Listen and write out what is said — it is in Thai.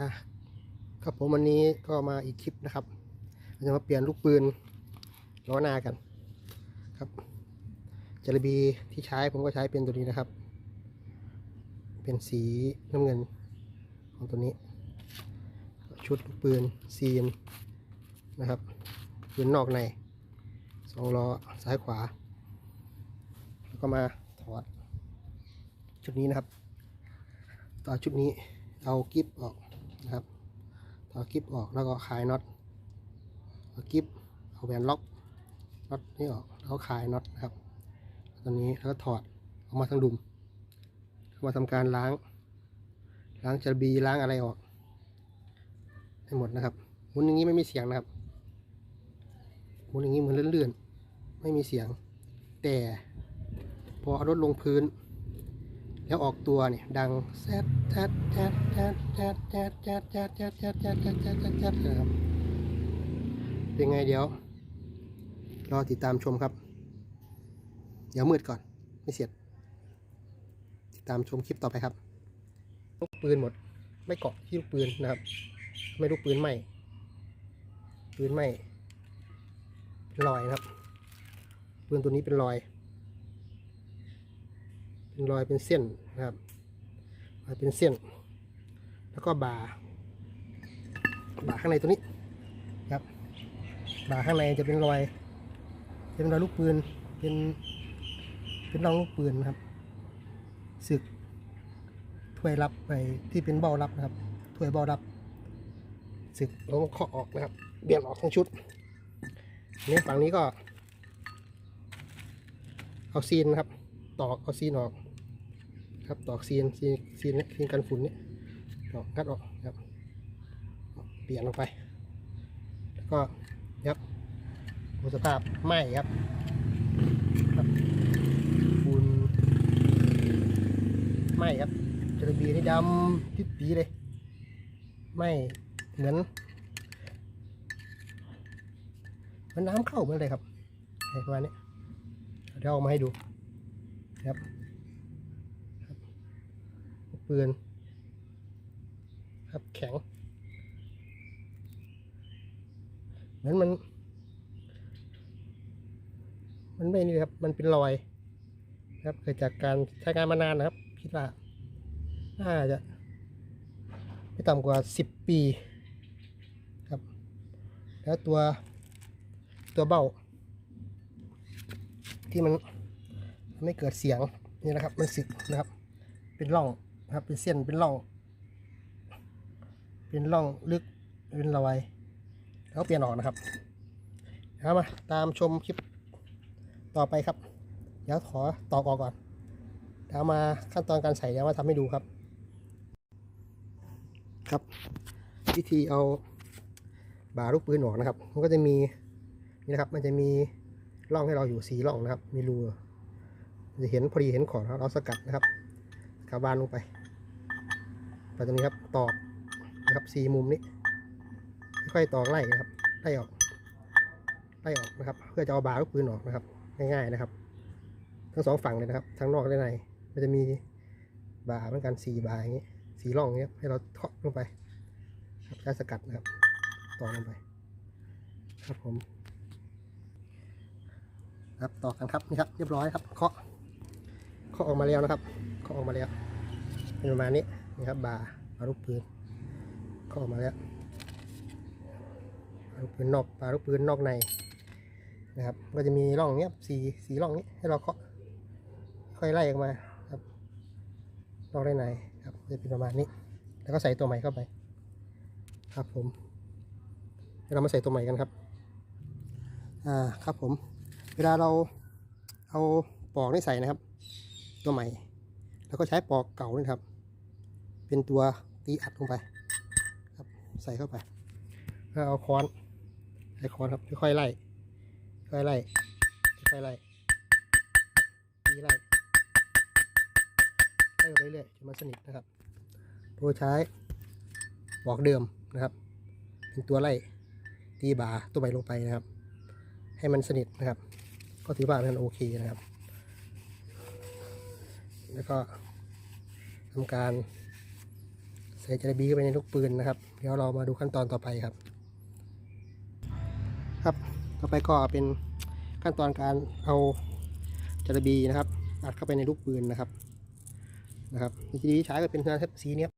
อะครับผมวันนี้ก็มาอีกคลิปนะครับเราจะมาเปลี่ยนลูกปืนล้อหน้ากันครับจารบีที่ใช้ผมก็ใช้เป็นตัวนี้นะครับ เป็นสีน้ำเงินของตัวนี้ ชุดลูกปืนซีนนะครับปืนนอกในสองล้อซ้ายขวา แล้วก็มาถอดชุดนี้นะครับ ต่อชุดนี้เอากิฟออก นะครับต่อกิฟออกแล้วก็คลายน็อตเอากิฟเอาแหวนล็อกน็อตนี่ออกแล้วคลายน็อตนะครับตอนนี้แล้วก็ถอดออกมาทั้งดุมเอามาทำการล้าง ล้างจระบีล้างอะไรออกให้หมดนะครับหมุนอย่างนี้ไม่มีเสียงนะครับหมุนอย่างนี้เหมือนเลื่อนๆไม่มีเสียง แต่พอเอารถลงพื้น แล้วออกตัวเนี่ยดังแซดแซดแซดแซดแซดแซดแซดแซดแซดแซดแซดแซดแซดแซดแซดนะครับเป็นไงเดี๋ยวรอติดตามชมครับ เดี๋ยวมืดก่อนไม่เสร็จ ติดตามชมคลิปต่อไปครับลูกปืนหมด ไม่เกาะที่ลูกปืนนะครับ ไม่ลูกปืนไหมปืนไหมเป็นรอยครับปืนตัวนี้เป็นรอย เป็นรอยเป็นเส้นนะครับรอยเป็นเส้น แล้วก็บาบาข้างในตัวนี้ครับบาข้างในจะเป็นรอย เป็นรอยลูกปืนเป็นเป็นรองลูกปืนนะครับสึกถ้วยรับไปที่เป็นเบ้ารับนะครับถ้วยเบ้ารับสึกแล้วก็เคาะออกนะครับเบี่ยงออกทั้งชุดเนี่ฝั่งนี้ก็ เอาซีนนะครับ ตอกเอาซีนออก ครับตอกซีนซีนซีนเนี่ยซีนกันฝุ่นเนี่ยตอกงัดออกครับเปลี่ยนลงไป แล้วก็ยับดูสภาพไหม้ครับครับฝุ่นไหม้ครับจระบีนี่ดำปิดปีเลยไหม้เหมือนมันน้ำเข้าเหมือนเลยครับประมาณนี้เดี๋ยวเอามาให้ดูครับ ปืนครับแข็ง เหมือนมัน มันไม่นี่ครับ มันเป็นรอยครับเกิดจากการใช้งานมานานนะครับ คิดว่า น่าจะ ไม่ต่ำกว่าสิบปีครับ แล้วตัวตัวเบ้า ที่มันทำให้เกิดเสียงนี่นะครับ มันสึกนะครับ เป็นร่อง ครับเป็นเส้นเป็นร่อง เป็นร่องลึกเป็นรอยแล้วเปลี่ยนออกนะครับเอามาตามชมคลิปต่อไปครับ เดี๋ยวขอตอกออกก่อนเดี๋ยวมาขั้นตอนการใส่เดี๋ยวมาทำให้ดูครับ ครับ วิธีเอาบาลูกปืนออกนะครับ มันก็จะมีนี่นะครับ มันจะมีร่องให้เราอยู่สีร่องนะครับ มีรูจะเห็นพอดีเห็นขอดเราสกัดนะครับกาบานลงไป ไปตรงนี้ครับตอกนะครับสี่มุมนี้ค่อยๆตอกไล่นะครับไล่ออกไล่ออกนะครับ เพื่อจะเอาบาลูกปืนออกนะครับ ง่ายๆนะครับ ทั้งสองฝั่งเลยนะครับ ทั้งนอกและในมันจะมีบาเหมือนกันสี่บาอย่างนี้สี่ร่องนี้ให้เราเคาะลงไปครับใช้สกัดนะครับตอกลงไป ครับผม ครับต่อกันครับนี่ครับ เรียบร้อยครับเคาะเคาะออกมาแล้วนะครับเคาะออกมาแล้วเป็นประมาณนี้ นี่ครับบาร์บาลูกปืนเคามาแล้วบาลูกปืนนอกบาลูกปืนนอกในนะครับ ก็จะมีร่องเนี้ยสีสีร่องนี้ให้เราเคาะค่อยไล่ออกมาครับนอกในในครับจะเป็นประมาณนี้ แล้วก็ใส่ตัวใหม่เข้าไป ครับผมเดี๋ยวเรามาใส่ตัวใหม่กันครับอ่าครับผม เวลาเราเอาปอกนี่ใส่นะครับ ตัวใหม่ แล้วก็ใช้ปอกเก่านี่ครับ เป็นตัวตีอัดลงไปครับใส่เข้าไปแล้วเอาค้อนใช้ค้อนครับค่อยๆไล่ค่อยๆไล่ค่อยๆไล่ตีไล่ไล่ไปเรื่อยจนมันสนิทนะครับโดยใช้ปอกเดิมนะครับเป็นตัวไล่ตีบาตัวใหม่ลงไปนะครับ ให้มันสนิทนะครับ ก็ถือว่ามันโอเคนะครับ แล้วก็ทำการ ใส่จระบีเข้าไปในลูกปืนนะครับ เดี๋ยวเรามาดูขั้นตอนต่อไปครับ ครับต่อไปก็เป็นขั้นตอนการเอาจระบีนะครับอัดเข้าไปในลูกปืนนะครับนะครับวิธีใช้ก็เป็นสีเนี้ย